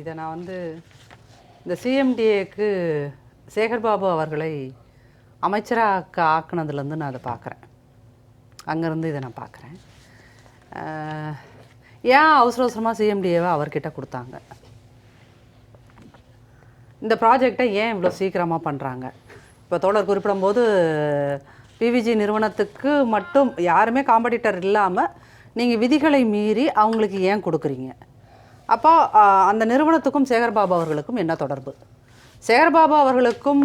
இதை நான் வந்து இந்த சிஎம்டிஏக்கு சேகர்பாபு அவர்களை அமைச்சராக ஆக்குனதுலேருந்து நான் அதை பார்க்குறேன். அங்கேருந்து இதை நான் பார்க்குறேன். ஏன் அவசர அவசரமாக சிஎம்டிஏவை அவர்கிட்ட கொடுத்தாங்க? இந்த ப்ராஜெக்டை ஏன் இவ்வளோ சீக்கிரமாக பண்ணுறாங்க? இப்போ தோழர் குறிப்பிடும்போது பிவிஜி நிறுவனத்துக்கு மட்டும் யாருமே காம்படிட்டர் இல்லாமல் நீங்கள் விதிகளை மீறி அவங்களுக்கு ஏன் கொடுக்குறீங்க? அப்போ அந்த நிறுவனத்துக்கும் சேகர்பாபு அவர்களுக்கும் என்ன தொடர்பு? சேகர்பாபு அவர்களுக்கும்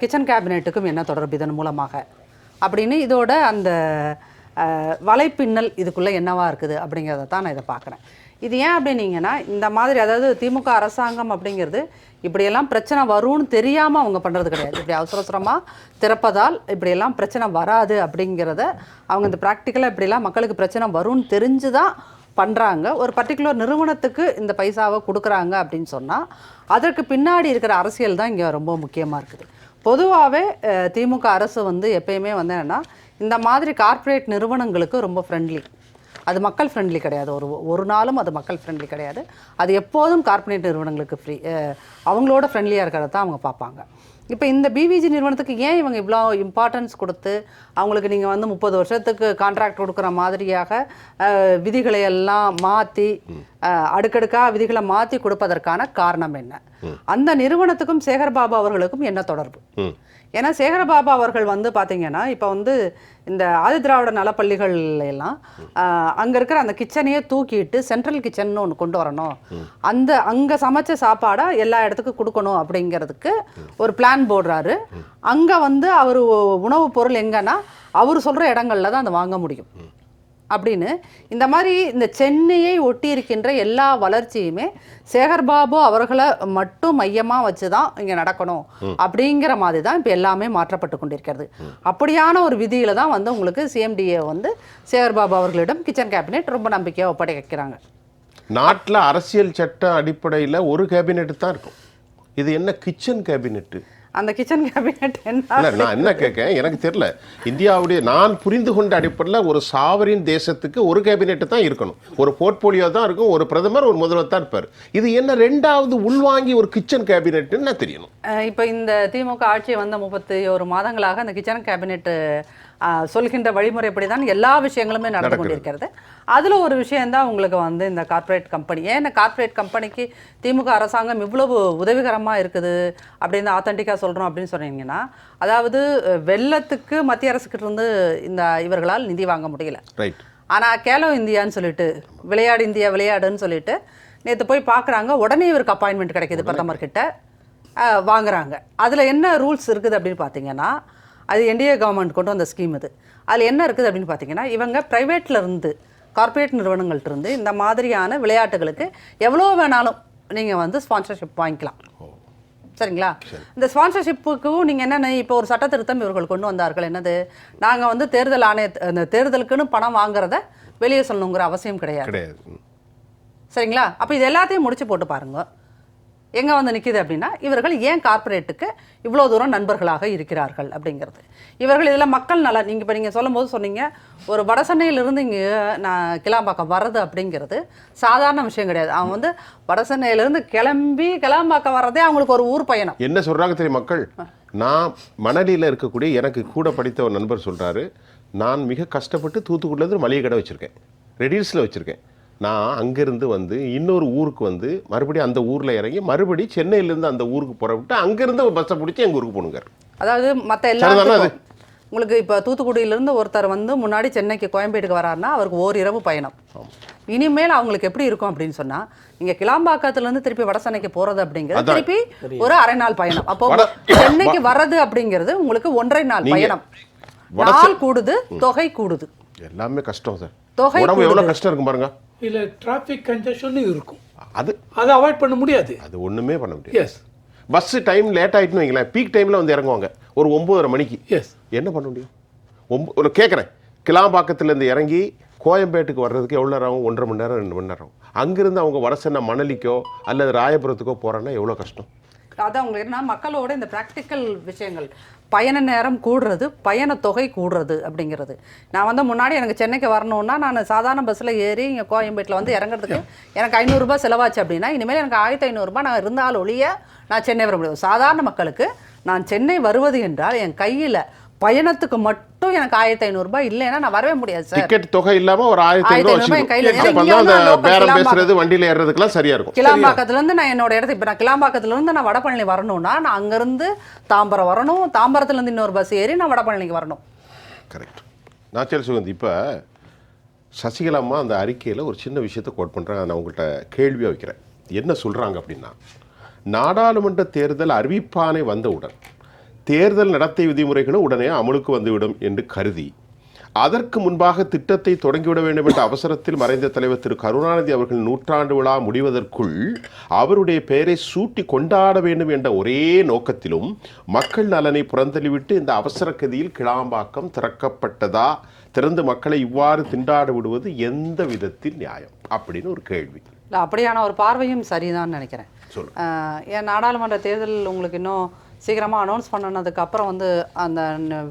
கிச்சன் கேபினெட்டுக்கும் என்ன தொடர்பு இதன் மூலமாக? அப்படின்னு இதோட அந்த வலைப்பின்னல் இதுக்குள்ளே என்னவா இருக்குது அப்படிங்கிறத தான் நான் இதை பார்க்குறேன். இது ஏன் அப்படின்னீங்கன்னா இந்த மாதிரி அதாவது திமுக அரசாங்கம் அப்படிங்கிறது இப்படியெல்லாம் பிரச்சனை வரும்னு தெரியாமல் அவங்க பண்ணுறது கிடையாது. இப்படி அவசர அவசரமாக திறப்பதால் இப்படியெல்லாம் பிரச்சனை வராது அப்படிங்கிறத அவங்க இந்த ப்ராக்டிக்கலாக இப்படிலாம் மக்களுக்கு பிரச்சனை வரும்னு தெரிஞ்சு தான் பண்ணுறாங்க ஒரு பர்டிகுலர் நிறுவனத்துக்கு இந்த பைசாவை கொடுக்குறாங்க அப்படின்னு சொன்னால் அதற்கு பின்னாடி இருக்கிற அரசியல் தான் இங்கே ரொம்ப முக்கியமாக இருக்குது. பொதுவாகவே திமுக அரசு வந்து எப்பயுமே வந்து என்னென்னா இந்த மாதிரி கார்ப்பரேட் நிறுவனங்களுக்கு ரொம்ப ஃப்ரெண்ட்லி அது மக்கள் ஃப்ரெண்ட்லி கிடையாது. ஒரு ஒரு நாளும் அது மக்கள் ஃப்ரெண்ட்லி கிடையாது. அது எப்போதும் கார்ப்பரேட் நிறுவனங்களுக்கு ஃப்ரீ அவங்களோட ஃப்ரெண்ட்லியாக இருக்கிறத தான் அவங்க பார்ப்பாங்க. இப்போ இந்த பிவிஜி நிறுவனத்துக்கு ஏன் இவங்க இவ்வளோ இம்பார்ட்டன்ஸ் கொடுத்து அவங்களுக்கு நீங்கள் வந்து முப்பது வருஷத்துக்கு கான்ட்ராக்ட் கொடுக்குற மாதிரியாக விதிகளை எல்லாம் மாற்றி அடுக்கடுக்காக விதிகளை மாற்றி கொடுப்பதற்கான காரணம் என்ன? அந்த நிறுவனத்துக்கும் சேகர்பாபு அவர்களுக்கும் என்ன தொடர்பு? ஏன்னா சேகரபாபு அவர்கள் வந்து பார்த்தீங்கன்னா இப்போ வந்து இந்த ஆதிதிராவிட நலப்பள்ளிகள் எல்லாம் அங்கே இருக்கிற அந்த கிச்சனையே தூக்கிட்டு சென்ட்ரல் கிச்சன் ஒன்று கொண்டு வரணும். அந்த அங்கே சமைச்ச சாப்பாடை எல்லா இடத்துக்கும் கொடுக்கணும் அப்படிங்கிறதுக்கு ஒரு பிளான் போடுறாரு. அங்கே வந்து அவர் உணவுப் பொருள் எங்கன்னா அவர் சொல்கிற இடங்கள்ல தான் அதை வாங்க முடியும். அப்படின்னு இந்த மாதிரி இந்த சென்னையை ஒட்டி இருக்கின்ற எல்லா வளர்ச்சியுமே சேகர்பாபு அவர்களை மட்டும் மையமாக வச்சு தான் இங்கே நடக்கணும் அப்படிங்கிற மாதிரி தான் இப்போ எல்லாமே மாற்றப்பட்டு கொண்டிருக்கிறது. அப்படியான ஒரு விதியில தான் வந்து உங்களுக்கு சிஎம்டிஏ வந்து சேகர்பாபு அவர்களிடம் கிச்சன் கேபினெட் ரொம்ப நம்பிக்கையாக ஒப்படைக்கிறாங்க. நாட்டில் அரசியல் சட்ட அடிப்படையில் ஒரு கேபினெட் தான் இருக்கும். இது என்ன கிச்சன் கேபினெட்டு? அந்த கிச்சன் கேபினெட் என்ன? நான் என்ன கேட்கேன்? எனக்கு தெரியல. இந்தியாவுடைய நான் புரிந்து கொண்ட அடிப்படையில் ஒரு சாவரின் தேசத்துக்கு ஒரு கேபினெட் தான் இருக்கணும். ஒரு போர்ட்போலியோ தான் இருக்கும் ஒரு பிரதமர் ஒரு முதல்வர் தான் இருப்பார். இது என்ன ரெண்டாவது உள்வாங்கி ஒரு கிச்சன் கேபினெட்னு நான் தெரியணும். இப்போ இந்த திமுக ஆட்சி வந்த முப்பத்தி ஒரு மாதங்களாக அந்த கிச்சன் கேபினெட் அஹ், சொல்கின்ற வழிமுறைப்படி தான் எல்லா விஷயங்களுமே நடந்து. கொண்டிருக்கிறது. அதில் ஒரு விஷயம்தான் உங்களுக்கு வந்து இந்த கார்ப்பரேட் கம்பெனி ஏன் இந்த கார்ப்பரேட் கம்பெனிக்கு திமுக அரசாங்கம் இவ்வளவு உதவிகரமாக இருக்குது அப்படின்னு ஆத்தென்டிக்காக சொல்கிறோம் அப்படின்னு சொன்னீங்கன்னா அதாவது வெள்ளத்துக்கு மத்திய அரசுக்கிட்ட இருந்து இந்த இவர்களால் நிதி வாங்க முடியல. ஆனால் கேலோ இந்தியான்னு சொல்லிட்டு விளையாடு இந்தியா விளையாடுன்னு சொல்லிட்டு நேற்று போய் பார்க்குறாங்க உடனே இவருக்கு அப்பாயின்மெண்ட் கிடைக்குது பிரதமர் கிட்ட அஹ், வாங்குறாங்க. அதில் என்ன ரூல்ஸ் இருக்குது அப்படின்னு பார்த்தீங்கன்னா அது என்டிஏ கவர்மெண்ட் கொண்டு வந்த ஸ்கீம் இது அதில் என்ன இருக்குது அப்படின்னு பார்த்தீங்கன்னா இவங்க ப்ரைவேட்ல இருந்து கார்ப்பரேட் நிறுவனங்கள்ட்ட இருந்து இந்த மாதிரியான விளையாட்டுகளுக்கு எவ்வளோ வேணாலும் நீங்கள் வந்து ஸ்பான்சர்ஷிப் வாங்கிக்கலாம். சரிங்களா? இந்த ஸ்பான்சர்ஷிப்புக்கும் நீங்கள் என்னென்ன இப்போ ஒரு சட்ட திருத்தம் இவர்கள் கொண்டு வந்தார்கள் என்னது? நாங்கள் வந்து தேர்தல் ஆணைய அந்த தேர்தலுக்குன்னு பணம் வாங்குறத வெளியே சொல்லணுங்கிற அவசியம் கிடையாது. சரிங்களா? அப்போ இது எல்லாத்தையும் முடிச்சு போட்டு பாருங்க. எங்கே வந்து நிற்கிது அப்படின்னா இவர்கள் ஏன் கார்ப்பரேட்டுக்கு இவ்வளோ தூரம் நண்பர்களாக இருக்கிறார்கள் அப்படிங்கிறது. இவர்கள் இதில் மக்கள் நலன் நீங்கள் இப்போ நீங்கள் சொல்லும்போது சொன்னீங்க ஒரு வடசென்னையிலிருந்து இங்கே நான் கிளாம்பாக்கம் வர்றது அப்படிங்கிறது சாதாரண விஷயம் கிடையாது. அவன் வந்து வடசென்னையிலேருந்து கிளம்பி கிளாம்பாக்கம் வர்றதே அவங்களுக்கு ஒரு ஊர் பயணம். என்ன சொல்றாங்க தெரியும் மக்கள்? நான் மணலியில் இருக்கக்கூடிய எனக்கு கூட படித்த ஒரு நண்பர் சொல்றாரு நான் மிக கஷ்டப்பட்டு தூத்துக்குடிலேருந்து மளிகை கடை வச்சிருக்கேன். ரெடில்ஸில் வச்சிருக்கேன். நான் அங்கேருந்து வந்து இன்னொரு ஊருக்கு வந்து மறுபடியும் அந்த ஊரில் இறங்கி மறுபடியும் சென்னையிலேருந்து அந்த ஊருக்கு புறப்பட்டு அங்கேருந்து பஸ்ஸை பிடிச்சி எங்கள் ஊருக்கு போகணுங்க அதாவது மற்ற? எல்லாருக்கும் உங்களுக்கு இப்போ தூத்துக்குடியிலேருந்து ஒருத்தர் வந்து முன்னாடி சென்னைக்கு கோயம்பேட்டுக்கு வராருன்னா அவருக்கு ஓரிரவு பயணம். இனிமேல் அவங்களுக்கு எப்படி இருக்கும் அப்படின்னு சொன்னா நீங்க கிளாம்பாக்கத்துலேருந்து திருப்பி வடசென்னைக்கு போறது அப்படிங்கிறது. திருப்பி ஒரு அரை நாள் பயணம். அப்போ சென்னைக்கு வர்றது அப்படிங்கிறது உங்களுக்கு ஒன்றரை நாள் பயணம். நாள் கூடுது தொகை கூடுது. எல்லாமே கஷ்டம் சார். தொகை உடம்பு எவ்வளோ கூடுது. கஷ்டம் இருக்கும் பாருங்க. இல்லை டிராஃபிக் கன்ஜெஷனும் இருக்கும். அது அதை அவாய்ட் பண்ண முடியாது. அது ஒன்றுமே பண்ண முடியாது. எஸ் பஸ்ஸு டைம் லேட் ஆகிட்டுன்னு வைங்களேன் பீக் டைமில் வந்து இறங்குவாங்க. ஒரு ஒம்போதரை மணிக்கு. எஸ் என்ன பண்ண முடியும்? ஒம்ப ஒரு கேட்குறேன் கிளாம்பாக்கத்துலேருந்து இறங்கி கோயம்பேட்டுக்கு வர்றதுக்கு எவ்வளோ நேரம் ஆகும்? ஒன்றரை மணி நேரம் ரெண்டு மணி நேரம் அங்கிருந்து அவங்க வடசென்னை மணலிக்கோ அல்லது ராயபுரத்துக்கோ போகிறோன்னா எவ்வளோ கஷ்டம்? அதான் உங்களுக்கு என்ன மக்களோட இந்த ப்ராக்டிக்கல் விஷயங்கள். பயண நேரம் கூடுறது பயண தொகை கூடுறது அப்படிங்கிறது. நான் வந்து முன்னாடி எனக்கு சென்னைக்கு வரணும்னா நான் சாதாரண பஸ்ஸில் ஏறி இங்கே கோயம்பேட்டில் வந்து இறங்குறதுக்கு எனக்கு ஐநூறுரூபா செலவாச்சு அப்படின்னா இனிமேல் எனக்கு ஆயிரத்தி ஐநூறுரூபா நான் இருந்தால் ஒழிய நான் சென்னை வர முடியும் சாதாரண மக்களுக்கு நான் சென்னை வருவது என்றால் என் கையில் பயணத்துக்கு மட்டும் எனக்கு ஆயிரத்தி ஐநூறுரூபா இல்லைன்னா நான் வரவே முடியாது சார். டிக்கெட் தொகை இல்லாம ஒரு ஆயிரத்தி ஆயிரத்தி ஐநூறு ஐநூறு ரூபாய் கையில வச்சுக்கணும் இருக்கு. அப்ப இங்க தான் அந்த வந்து local பேரம் கிளாம்பாக்கம். பேசுறது வண்டியில ஏறுறதுக்கெல்லாம் சரியா இருக்கும். கிளாம்பாக்கத்துலேருந்து நான் என்னோட இடத்துக்கு இப்போ நான் கிளாம்பாக்கத்துலேருந்து நான் வடபழனி வரணும்னா நான் அங்கேருந்து தாம்பரம் வரணும் தாம்பரத்துலேருந்து இன்னொரு பஸ் ஏறி நான் வடபழனிக்கு வரணும். கரெக்ட் நாச்சல் சுகந்த் இப்போ சசிகலா அம்மா அந்த அறிக்கையில் ஒரு சின்ன விஷயத்தை கோட் பண்ணுறாங்க நான் உங்கள்கிட்ட கேள்வியாக வைக்கிறேன். என்ன சொல்கிறாங்க அப்படின்னா நாடாளுமன்ற தேர்தல் அறிவிப்பானை வந்தவுடன் தேர்தல் நடத்தை விதிமுறைகளும் உடனே அமலுக்கு வந்துவிடும் என்று கருதி. அதற்கு முன்பாக திட்டத்தை தொடங்கிவிட வேண்டும் என்ற அவசரத்தில் மறைந்த தலைவர் திரு கருணாநிதி அவர்கள் நூற்றாண்டு விழா முடிவதற்குள் அவருடைய பெயரை சூட்டி கொண்டாட வேண்டும் என்ற ஒரே நோக்கத்திலும் மக்கள் நலனை புறந்தள்ளிவிட்டு இந்த அவசர கதியில் கிளாம்பாக்கம் திறக்கப்பட்டதா திறந்து மக்களை இவ்வாறு திண்டாட விடுவது எந்த விதத்தில் நியாயம் அப்படின்னு ஒரு கேள்வி. இல்லை அப்படியான ஒரு பார்வையும் சரிதான் நினைக்கிறேன். ஏன் நாடாளுமன்ற தேர்தல் உங்களுக்கு இன்னும் சீக்கிரமாக அனௌன்ஸ் பண்ணனதுக்கப்புறம் வந்து அந்த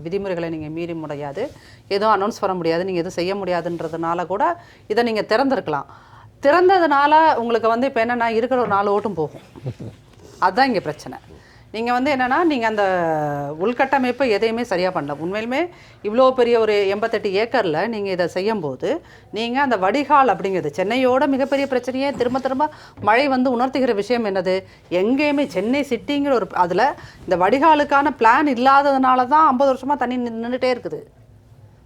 விதிமுறைகளை நீங்கள் மீறி முடியாது. எதுவும் அனௌன்ஸ் பண்ண முடியாது. நீங்கள் எதுவும் செய்ய முடியாதுன்றதுனால கூட இதை நீங்கள் திறந்திருக்கலாம். திறந்ததுனால உங்களுக்கு வந்து இப்போ என்னென்னா இருக்கிற ஒரு நாலு ஓட்டும் போகும். அதுதான் இங்கே பிரச்சனை. நீங்கள் வந்து என்னென்னா நீங்கள் அந்த உள்கட்டமைப்பை எதையுமே சரியாக பண்ணல. உண்மையிலுமே இவ்வளோ பெரிய ஒரு எண்பத்தெட்டு ஏக்கரில் நீங்கள் இதை செய்யும்போது நீங்கள் அந்த வடிகால் அப்படிங்கிறது சென்னையோட மிகப்பெரிய பிரச்சனையே திரும்ப திரும்ப மழை வந்து உணர்த்துகிற விஷயம் என்னது? எங்கேயுமே சென்னை சிட்டிங்கிற ஒரு அதில் இந்த வடிகாலுக்கான பிளான் இல்லாததுனால தான் ஐம்பது வருஷமாக தண்ணி நின்றுட்டே இருக்குது.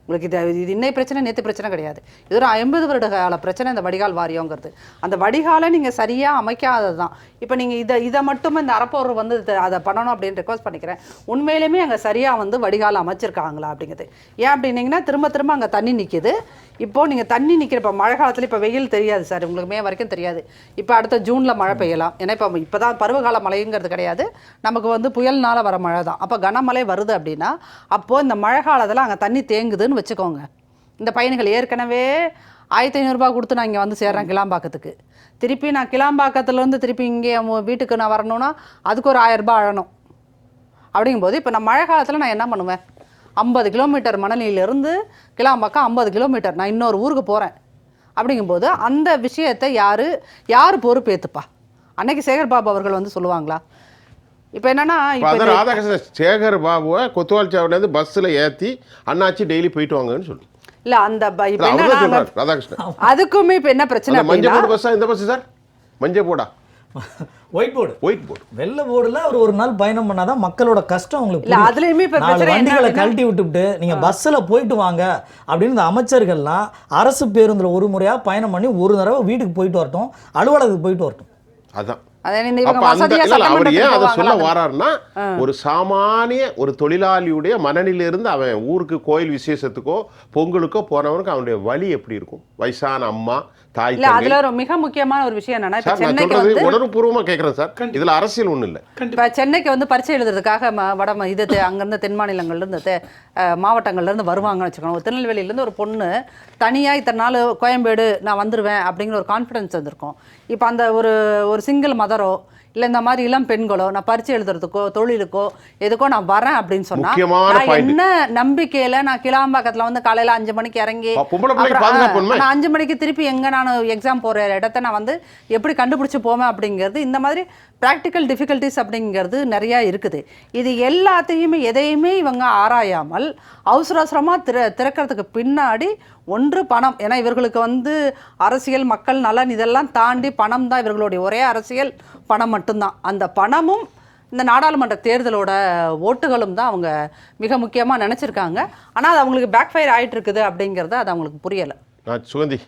உங்களுக்கு இது இது இன்னை பிரச்சனை நேற்று பிரச்சனை கிடையாது. இது ஒரு ஐம்பது வருட கால பிரச்சனை இந்த வடிகால் வாரியங்கிறது. அந்த வடிகாலை நீங்கள் சரியாக அமைக்காதது தான் இப்போ நீங்கள் இதை இதை மட்டும் இந்த அறப்போர் வந்து அதை பண்ணணும் அப்படின்னு ரெக்வஸ்ட் பண்ணிக்கிறேன். உண்மையிலுமே அங்கே சரியாக வந்து வடிகால் அமைச்சிருக்காங்களா அப்படிங்கிறது. ஏன் அப்படின்னீங்கன்னா திரும்ப திரும்ப அங்கே தண்ணி நிற்கிது இப்போது நீங்கள் தண்ணி நிற்கிற இப்போ மழை காலத்தில் இப்போ வெயில் தெரியாது சார். உங்களுக்கு மே வரைக்கும் தெரியாது. இப்போ அடுத்த ஜூனில் மழை பெய்யலாம். ஏன்னா இப்போ இப்போ தான் பருவகால மழைங்கிறது கிடையாது. நமக்கு வந்து புயல்னால் வர மழை தான் அப்போ கனமழை வருது அப்படின்னா அப்போது இந்த மழை காலத்தில் அங்கே தண்ணி தேங்குதுன்னு வச்சுக்கோங்க. இந்த பையன்கள் ஏற்கனவே ஆயிரத்தி ஐநூறுரூபா கொடுத்து நான் இங்கே வந்து சேர்றேன் கிளாம்பாக்கத்துக்கு. திருப்பி நான் கிளாம்பாக்கத்துலேருந்து திருப்பி இங்கே வீட்டுக்கு நான் வரணும்னா அதுக்கு ஒரு ஆயிரம் ரூபாய் அழணும் அப்படிங்கும்போது இப்போ நான் மழை காலத்தில் நான் என்ன பண்ணுவேன்? ஐம்பது கிலோமீட்டர் மணலியிலேருந்து கிளாம்பாக்கம் ஐம்பது கிலோமீட்டர். நான் இன்னொரு ஊருக்கு போகிறேன் அப்படிங்கும்போது அந்த விஷயத்தை யார் யார் பொறுப்பேற்றுப்பா அன்னைக்கு சேகர் பாபு அவர்கள் வந்து சொல்லுவாங்களா? இப்போ என்னன்னா இப்போ ராதாகிருஷ்ணன் சேகர் பாபுவை கொத்துவால் சாவடிலேருந்து பஸ்ஸில் ஏற்றி அண்ணாச்சி டெய்லி போயிட்டு வாங்கன்னு சொல்லு. இல்லை அந்த ராதாகிருஷ்ணன். அதுக்குமே இப்போ என்ன பிரச்சனை மஞ்சள் போர்டு பஸ்ஸா இந்த பஸ் சார்? மஞ்சள் போடா. ஒயிட் போர்டு ஒயிட் போர்டு வெள்ளை போர்டுல அவர் ஒரு நாள் பயணம் பண்ணாதான் மக்களோட கஷ்டம் உங்களுக்கு இல்ல. அதுலயுமே இப்ப வண்டிகளை கழட்டி விட்டுவிட்டு நீங்க பஸ்ல போயிட்டு வாங்க அப்படின்னு இந்த அமைச்சர்கள்லாம் அரசு பேருந்துல ஒரு முறையா பயணம் பண்ணி ஒரு தடவை வீட்டுக்கு போயிட்டு வரட்டும் அலுவலகத்துக்கு போயிட்டு வரட்டும். அதான். அவர் ஏன் அதை சொல்ல? வாராருன்னா ஒரு சாமானிய ஒரு தொழிலாளியுடைய மனநிலையிலிருந்து அவன் ஊருக்கு கோயில் விசேஷத்துக்கோ பொங்கலுக்கோ போனவனுக்கு அவனுடைய வழி எப்படி இருக்கும்? வயசான அம்மா தாய் அதுல ஒரு மிக முக்கியமான ஒரு விஷயம் என்னன்னா சென்னைக்கு வந்து உணர்வுபூர்வமா கேட்கறேன் சார். இதுல அரசியல் ஒண்ணும் இல்ல. இப்ப சென்னைக்கு வந்து பரீட்சை எழுதுறதுக்காக வட இது அங்கிருந்து தென் மாநிலங்கள்ல இருந்து மாவட்டங்கள்ல இருந்து வருவாங்கன்னு வச்சுக்கோங்க. திருநெல்வேலியில இருந்து ஒரு பொண்ணு தனியா இத்தனை நாள் கோயம்பேடு நான் வந்துருவேன் அப்படிங்கிற ஒரு கான்ஃபிடன்ஸ் வந்திருக்கும். இப்போ அந்த ஒரு ஒரு சிங்கிள் மதரோ இல்ல இந்த மாதிரி இளம் பெண்களோ நான் பரீட்சை எழுதுறதுக்கோ தொழிலுக்கோ எதுக்கோ நான் வரேன் அப்படின்னு சொன்னா நான். என்ன நம்பிக்கையில நான் கிளாம்பாக்கத்துல வந்து காலையில அஞ்சு மணிக்கு இறங்கி? நான் அஞ்சு மணிக்கு திருப்பி எங்கே நான் எக்ஸாம் போகிற இடத்த நான் வந்து எப்படி கண்டுபிடிச்சு போவேன் அப்படிங்கிறது இந்த மாதிரி ப்ராக்டிக்கல் டிஃபிகல்ட்டிஸ் அப்படிங்கிறது நிறையா இருக்குது. இது எல்லாத்தையுமே எதையுமே இவங்க ஆராயாமல் அவசர அவசரமாக திற திறக்கிறதுக்கு பின்னாடி ஒன்று பணம். ஏன்னா இவர்களுக்கு வந்து அரசியல் மக்கள் நலன் இதெல்லாம் தாண்டி பணம் தான் இவர்களுடைய ஒரே அரசியல். பணம் மட்டும்தான். அந்த பணமும் இந்த நாடாளுமன்ற தேர்தலோட ஓட்டுகளும் தான் அவங்க மிக முக்கியமாக நினச்சிருக்காங்க. ஆனால் அது அவங்களுக்கு பேக் ஃபயர் ஆகிட்டு இருக்குது அப்படிங்கிறது அது அவங்களுக்கு புரியலை. நான் சுகந்தி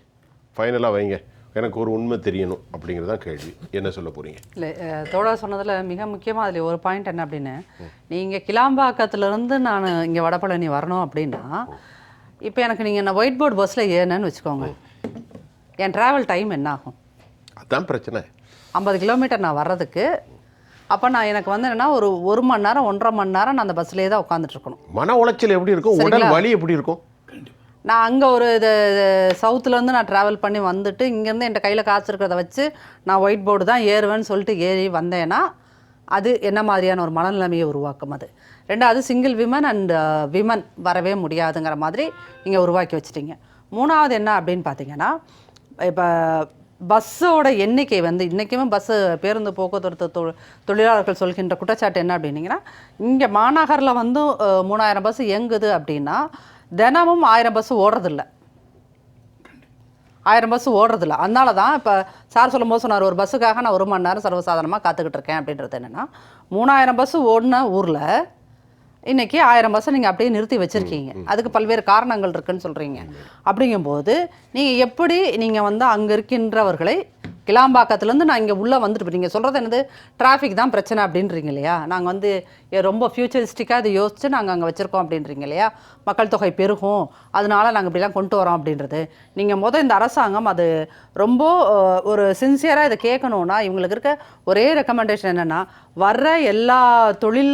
ஃபைனலாக வைங்க. எனக்கு ஒரு உண்மை தெரியணும் அப்படிங்கிறது தான் கேள்வி. என்ன சொல்ல போறீங்க? இல்லை தோழர் சொன்னதில் மிக முக்கியமாக அதில் ஒரு பாயிண்ட் என்ன அப்படின்னு நீங்கள் கிளாம்பாக்கத்துலேருந்து நான் இங்கே வடபழனி வரணும் அப்படின்னா இப்போ எனக்கு நீங்கள் என்ன ஒயிட் போர்டு பஸ்ஸில் ஏறணும்னு வச்சுக்கோங்க. என் ட்ராவல் டைம் என்ன ஆகும்? அதான் பிரச்சனை. ஐம்பது கிலோமீட்டர் நான் வர்றதுக்கு அப்போ நான் எனக்கு வந்து என்னன்னா ஒரு ஒரு மணி நேரம் ஒன்றரை மணி நேரம் நான் அந்த பஸ்லேயே தான் உட்காந்துட்டு இருக்கணும். மன உளைச்சல் எப்படி இருக்கும்? உடல்? வலி எப்படி இருக்கும்? நான் அங்கே ஒரு இது சவுத்துலேருந்து நான் ட்ராவல் பண்ணி வந்துட்டு இங்கேருந்து என் கையில் காசு இருக்கிறத வச்சு நான் ஒயிட் போர்டு தான் ஏறுவேன்னு சொல்லிட்டு ஏறி வந்தேன்னா அது என்ன மாதிரியான ஒரு மனநிலைமையை உருவாக்கும் அது. ரெண்டாவது சிங்கிள் விமன் அண்ட் விமன் வரவே முடியாதுங்கிற மாதிரி நீங்கள் உருவாக்கி வச்சிட்டிங்க. மூணாவது என்ன அப்படின்னு பார்த்தீங்கன்னா இப்போ பஸ்ஸோட எண்ணிக்கை வந்து இன்றைக்குமே பஸ்ஸு பேருந்து போக்குவரத்து தொ- தொழிலாளர்கள் சொல்கின்ற குற்றச்சாட்டு என்ன அப்படின்னீங்கன்னா இங்கே மாநகரில் வந்து மூணாயிரம் பஸ் இயங்குது அப்படின்னா தினமும் ஆயிரம் பஸ் ஓடுறதில்ல. ஆயிரம் பஸ் ஓடுறதில்ல. அதனால தான் இப்போ சார் சொல்லும்போது சொன்னார் ஒரு பஸ்ஸுக்காக நான் ஒரு மணி நேரம் சர்வசாதாரணமாக காத்துக்கிட்டு இருக்கேன் அப்படின்றது என்னென்னா மூணாயிரம் பஸ் ஓடின ஊரில் இன்னைக்கு ஆயிரம் பஸ்ஸை நீங்கள் அப்படியே நிறுத்தி வச்சுருக்கீங்க. அதுக்கு பல்வேறு காரணங்கள் இருக்குன்னு சொல்கிறீங்க அப்படிங்கும்போது நீங்கள் எப்படி நீங்கள் வந்து அங்கே இருக்கின்றவர்களை கிளாம்பாக்கத்துலேருந்து நான் இங்கே உள்ளே வந்துட்டு நீங்கள் சொல்கிறது என்னது டிராஃபிக் தான் பிரச்சனை அப்படின்றீங்க இல்லையா? நாங்கள் வந்து ரொம்ப ஃபியூச்சரிஸ்டிக்காக இதை யோசித்து நாங்கள் அங்கே வச்சுருக்கோம் அப்படின்றீங்க இல்லையா? மக்கள் தொகை பெருகும் அதனால நாங்கள் இப்படிலாம் கொண்டு வரோம் அப்படின்றது. நீங்கள் முத இந்த அரசாங்கம் அது ரொம்ப ஒரு சின்சியராக இதை கேட்கணுன்னா இவங்களுக்கு இருக்க ஒரே ரெக்கமெண்டேஷன் என்னென்னா வர்ற எல்லா தொழில்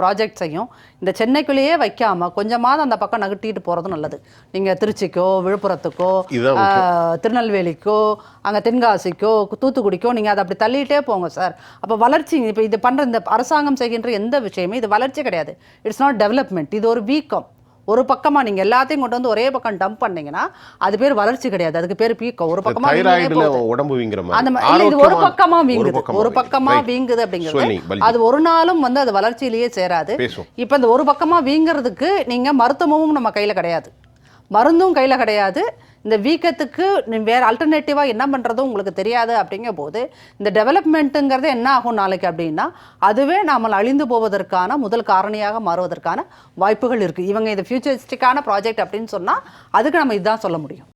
ப்ராஜெக்ட்ஸையும் இந்த சென்னைக்குள்ளேயே வைக்காமல் கொஞ்சமாவது அந்த பக்கம் நகட்டிட்டு போகிறதும் நல்லது. நீங்கள் திருச்சிக்கோ விழுப்புரத்துக்கோ திருநெல்வேலிக்கோ அங்கே தென்காசிக்கோ தூத்துக்குடிக்கோ நீங்கள் அதை அப்படி தள்ளிட்டே போங்க சார் அப்போ வளர்ச்சி இப்போ இது பண்ணுற இந்த அரசாங்கம் செய்கின்ற எந்த விஷயமே இது வளர்ச்சி கிடையாது. இட்ஸ் நாட் டெவலப்மெண்ட் இது ஒரு வீக்கம். ஒரு பக்கமாக நீங்கள் எல்லாத்தையும் கொண்டு வந்து ஒரே பக்கம் டம்ப் பண்ணீங்கன்னா அது பேர் வளர்ச்சி கிடையாது. அதுக்கு பேர் வீக்கம் ஒரு பக்கமாக தைராய்டுல உடம்பு வீங்கிற அந்த மாதிரி இது ஒரு பக்கமா ஒரு வீங்குது. பக்கமா ஒரு பக்கமா Right. வீங்குது அப்படிங்கிறது. அது ஒரு நாளும் வந்து அது வளர்ச்சியிலேயே சேராது. இப்போ இந்த ஒரு பக்கமா வீங்கிறதுக்கு நீங்க மருத்துவமும் நம்ம கையில கிடையாது. மருந்தும் கையில் கிடையாது. இந்த வீக்கத்துக்கு வேறு அல்டர்னேட்டிவாக என்ன பண்ணுறதும் உங்களுக்கு தெரியாது அப்படிங்கும் போது இந்த டெவலப்மெண்ட்டுங்கிறது என்ன ஆகும் நாளைக்கு அப்படின்னா அதுவே நாம் அழிந்து போவதற்கான முதல் காரணியாக மாறுவதற்கான வாய்ப்புகள் இருக்குது இவங்க இது ஃபியூச்சரிஸ்டிக்கான ப்ராஜெக்ட் அப்படின்னு சொன்னால் அதுக்கு நம்ம இதுதான் சொல்ல முடியும்.